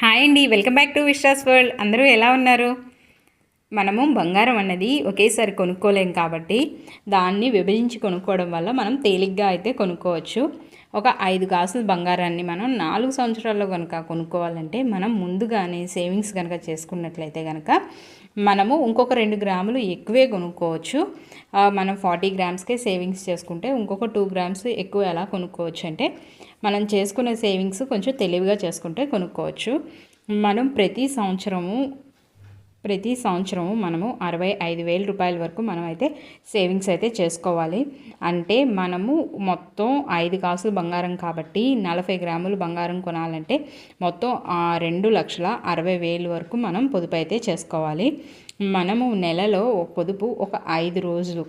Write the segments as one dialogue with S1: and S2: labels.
S1: Hi అండి welcome back to Vishwas world. అందరూ ఎలా ఉన్నారు? మనము బంగారం అన్నది ఒకేసారి కొనుక్కోలేం కాబట్టి దాన్ని విభజించి కొనుక్కోవడం వల్ల మనం తేలిగ్గా అయితే కొనుక్కోవచ్చు. ఒక ఐదు కాసుల బంగారాన్ని మనం నాలుగు సంవత్సరాల్లో కనుక కొనుక్కోవాలంటే మనం ముందుగానే సేవింగ్స్ కనుక చేసుకున్నట్లయితే కనుక మనము ఇంకొక రెండు గ్రాములు ఎక్కువే కొనుక్కోవచ్చు. మనం ఫార్టీ గ్రామ్స్కే సేవింగ్స్ చేసుకుంటే ఇంకొక టూ గ్రామ్స్ ఎక్కువ ఎలా కొనుక్కోవచ్చు అంటే మనం చేసుకునే సేవింగ్స్ కొంచెం తెలివిగా చేసుకుంటే కొనుక్కోవచ్చు. మనం ప్రతి సంవత్సరము ప్రతి సంవత్సరము మనము అరవై ఐదు వేల రూపాయల వరకు మనం అయితే సేవింగ్స్ అయితే చేసుకోవాలి. అంటే మనము మొత్తం ఐదు కాసులు బంగారం కాబట్టి నలభై గ్రాములు బంగారం కొనాలంటే మొత్తం రెండు లక్షల అరవై వేలు వరకు మనం పొదుపు అయితే చేసుకోవాలి. మనము నెలలో పొదుపు ఒక ఐదు రోజులు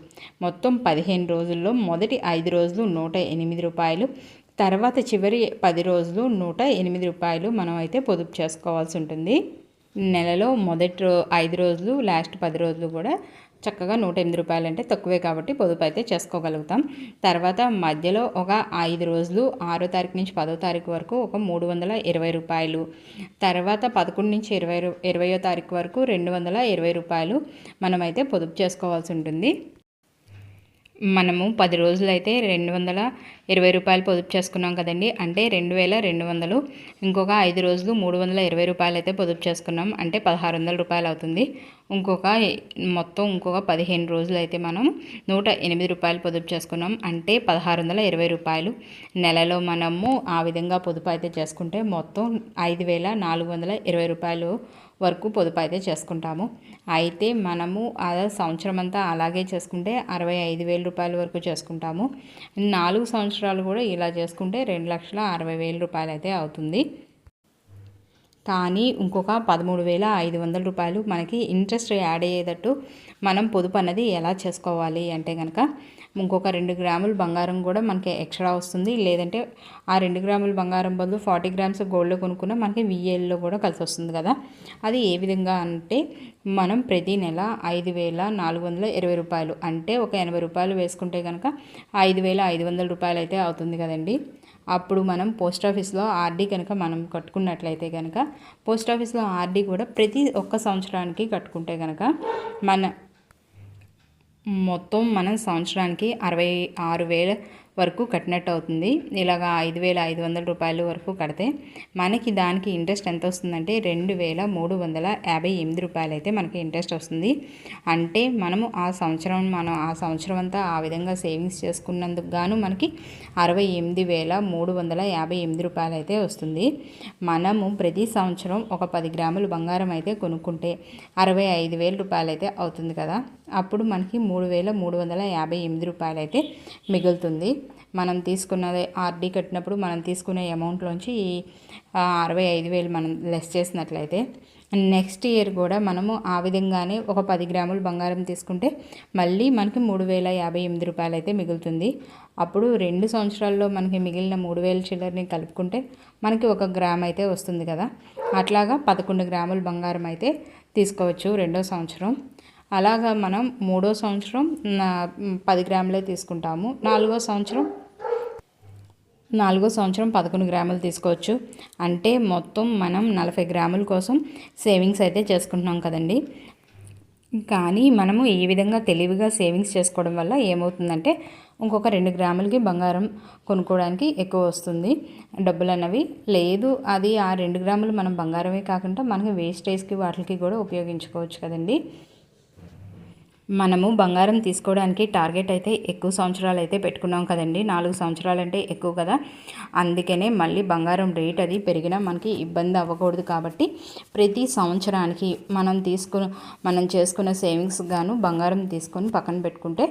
S1: మొత్తం పదిహేను రోజుల్లో మొదటి ఐదు రోజులు నూట ఎనిమిది రూపాయలు తర్వాత చివరి పది రోజులు నూట ఎనిమిది రూపాయలు మనం అయితే పొదుపు చేసుకోవాల్సి ఉంటుంది. నెలలో మొదటి ఐదు రోజులు లాస్ట్ పది రోజులు కూడా చక్కగా నూట ఎనిమిది రూపాయలు అంటే తక్కువే కాబట్టి పొదుపు అయితే చేసుకోగలుగుతాం. తర్వాత మధ్యలో ఒక ఐదు రోజులు ఆరో తారీఖు నుంచి పదో తారీఖు వరకు ఒక మూడు వందల ఇరవై రూపాయలు. తర్వాత పదకొండు నుంచి ఇరవై ఇరవయో తారీఖు వరకు రెండు వందల ఇరవై రూపాయలు మనమైతే పొదుపు చేసుకోవాల్సి ఉంటుంది. మనము పది రోజులు అయితే రెండు వందల ఇరవై రూపాయలు పొదుపు చేసుకున్నాం కదండి. అంటే రెండు వేల రెండు వందలు ఇంకొక ఐదు రోజులు మూడు వందల ఇరవై రూపాయలు అయితే పొదుపు చేసుకున్నాం. అంటే పదహారు వందల రూపాయలు అవుతుంది. ఇంకొక మొత్తం ఇంకొక పదిహేను రోజులు అయితే మనం నూట ఎనిమిది రూపాయలు పొదుపు చేసుకున్నాం. అంటే పదహారు వందల ఇరవై రూపాయలు. నెలలో మనము ఆ విధంగా పొదుపు అయితే చేసుకుంటే మొత్తం ఐదు వేల నాలుగు వందల ఇరవై రూపాయలు వరకు పొదుపు అయితే చేసుకుంటాము. అయితే మనము సంవత్సరం అంతా అలాగే చేసుకుంటే అరవై ఐదు వేల రూపాయల వరకు చేసుకుంటాము. నాలుగు సంవత్సరాలు కూడా ఇలా చేసుకుంటే రెండు లక్షల అరవై వేల రూపాయలు అయితే అవుతుంది. కానీ ఇంకొక పదమూడు వేల ఐదు వందల రూపాయలు మనకి ఇంట్రెస్ట్ యాడ్ అయ్యేటట్టు మనం పొదుపు అన్నది ఎలా చేసుకోవాలి అంటే కనుక ఇంకొక రెండు గ్రాములు బంగారం కూడా మనకి ఎక్స్ట్రా వస్తుంది. లేదంటే ఆ రెండు గ్రాముల బంగారం బదులు ఫార్టీ గ్రామ్స్ గోల్డ్ కొనుక్కున్న మనకి విఏల్లో కూడా కలిసి వస్తుంది కదా. అది ఏ విధంగా అంటే మనం ప్రతి నెల ఐదు వేల నాలుగు వందల ఇరవై రూపాయలు అంటే ఒక ఎనభై రూపాయలు వేసుకుంటే కనుక ఐదు వేల ఐదు వందల రూపాయలు అయితే అవుతుంది కదండి. అప్పుడు మనం పోస్ట్ ఆఫీస్లో ఆర్డీ కనుక మనం కట్టుకున్నట్లయితే కనుక పోస్ట్ ఆఫీస్లో ఆర్డీ కూడా ప్రతి ఒక్క సంవత్సరానికి కట్టుకుంటే కనుక మన మొత్తం మనం సంవత్సరానికి అరవై ఆరు వేల వరకు కట్టినట్టు అవుతుంది. ఇలాగ ఐదు వేల ఐదు వందల రూపాయలు వరకు కడితే మనకి దానికి ఇంట్రెస్ట్ ఎంత వస్తుందంటే రెండు వేల మూడు వందల యాభై ఎనిమిది రూపాయలు అయితే మనకి ఇంట్రెస్ట్ వస్తుంది. అంటే మనము ఆ సంవత్సరం మనం ఆ సంవత్సరం అంతా ఆ విధంగా సేవింగ్స్ చేసుకున్నందుకు గాను మనకి అరవై ఎనిమిది వేల మూడు వందల యాభై ఎనిమిది రూపాయలు అయితే వస్తుంది. మనము ప్రతి సంవత్సరం ఒక పది గ్రాములు బంగారం అయితే కొనుక్కుంటే అరవై ఐదు వేల రూపాయలు అయితే అవుతుంది కదా. అప్పుడు మనకి మూడు వేల మూడు వందల యాభై ఎనిమిది రూపాయలు అయితే మిగులుతుంది. మనం తీసుకున్నది ఆర్డీ కట్టినప్పుడు మనం తీసుకునే అమౌంట్లోంచి అరవై ఐదు వేలు మనం లెస్ చేసినట్లయితే నెక్స్ట్ ఇయర్ కూడా మనము ఆ విధంగానే ఒక పది గ్రాములు బంగారం తీసుకుంటే మళ్ళీ మనకి మూడు వేల యాభై ఎనిమిది రూపాయలు అయితే మిగులుతుంది. అప్పుడు రెండు సంవత్సరాల్లో మనకి మిగిలిన మూడు వేల చిల్లర్ని కలుపుకుంటే మనకి ఒక గ్రామ్ అయితే వస్తుంది కదా. అట్లాగా పదకొండు గ్రాములు బంగారం అయితే తీసుకోవచ్చు రెండో సంవత్సరం. అలాగా మనం మూడో సంవత్సరం పది గ్రాములే తీసుకుంటాము. నాలుగో సంవత్సరం నాలుగో సంవత్సరం పదకొండు గ్రాములు తీసుకోవచ్చు. అంటే మొత్తం మనం నలభై గ్రాముల కోసం సేవింగ్స్ అయితే చేసుకుంటున్నాం కదండి. కానీ మనము ఈ విధంగా తెలివిగా సేవింగ్స్ చేసుకోవడం వల్ల ఏమవుతుందంటే ఇంకొక రెండు గ్రాములకి బంగారం కొనుక్కోవడానికి ఎక్కువ వస్తుంది. డబ్బులు అన్నవి లేదు అది ఆ రెండు గ్రాములు మనం బంగారమే కాకుండా మనకి వేస్టేజ్కి వాటికి కూడా ఉపయోగించుకోవచ్చు కదండి. మనము బంగారం తీసుకోవడానికి టార్గెట్ అయితే ఎక్కువ సంవత్సరాలు అయితే పెట్టుకున్నాం కదండి. నాలుగు సంవత్సరాలు అంటే ఎక్కువ కదా. అందుకనే మళ్ళీ బంగారం రేట్ అది పెరిగినా మనకి ఇబ్బంది అవ్వకూడదు కాబట్టి ప్రతి సంవత్సరానికి మనం తీసుకుని మనం చేసుకున్న సేవింగ్స్ గాను బంగారం తీసుకొని పక్కన పెట్టుకుంటే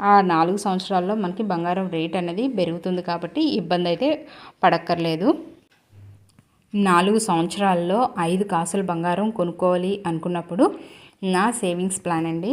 S1: ఆ నాలుగు సంవత్సరాల్లో మనకి బంగారం రేట్ అనేది పెరుగుతుంది కాబట్టి ఇబ్బంది అయితే పడక్కర్లేదు. నాలుగు సంవత్సరాల్లో ఐదు కాసులు బంగారం కొనుక్కోవాలి అనుకున్నప్పుడు నా సేవింగ్స్ ప్లాన్ అండి.